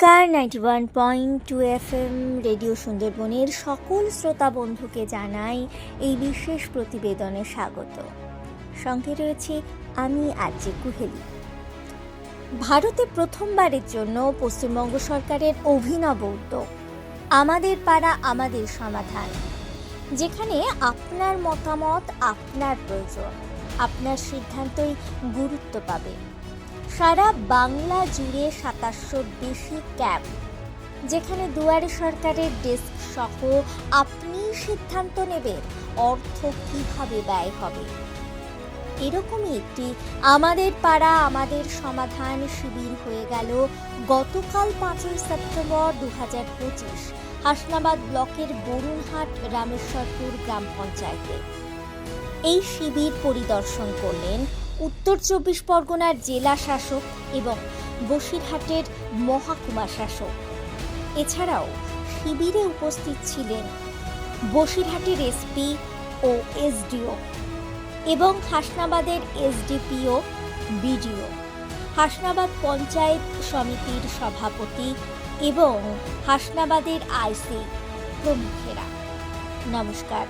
নমস্কার ninety one point two F M radio সুন্দরবনের সকল শ্রোতা বন্ধুকে জানাই এই বিশেষ প্রতিবেদনে স্বাগত। সঙ্গে রয়েছে আমি আর্যে কুহেলি। ভারতে প্রথমবারের জন্য পশ্চিমবঙ্গ সরকারের অভিনব উদ্যোগ, আমাদের পাড়া, আমাদের সমাধান, যেখানে আপনার মতামত, আপনার প্রয়োজন, আপনার সিদ্ধান্তই গুরুত্ব পাবে। সারা বাংলা জুড়ে সাতাশশোর বেশি ক্যাব, যেখানে দুয়ারে সরকারের ডেস্ক সহ আপনি সিদ্ধান্ত নেবেন অর্থ কীভাবে ব্যয় হবে। এরকমই একটি আমাদের পাড়া, আমাদের সমাধান শিবির হয়ে গেল গতকাল পাঁচই সেপ্টেম্বর দু হাজার পঁচিশ হাসনাবাদ ব্লকের বরুণহাট রামেশ্বরপুর গ্রাম পঞ্চায়েতে। এই শিবির পরিদর্শন করলেন উত্তর চব্বিশ পরগনার জেলা শাসক এবং বসিরহাটের মহাকুমা শাসক। এছাড়াও শিবিরে উপস্থিত ছিলেন বসিরহাটের এসপি ও এসডিও এবং হাসনাবাদের এসডিপিও বিডিও হাসনাবাদ পঞ্চায়েত সমিতির সভাপতি এবং হাসনাবাদের আইসি প্রমুখেরা। নমস্কার।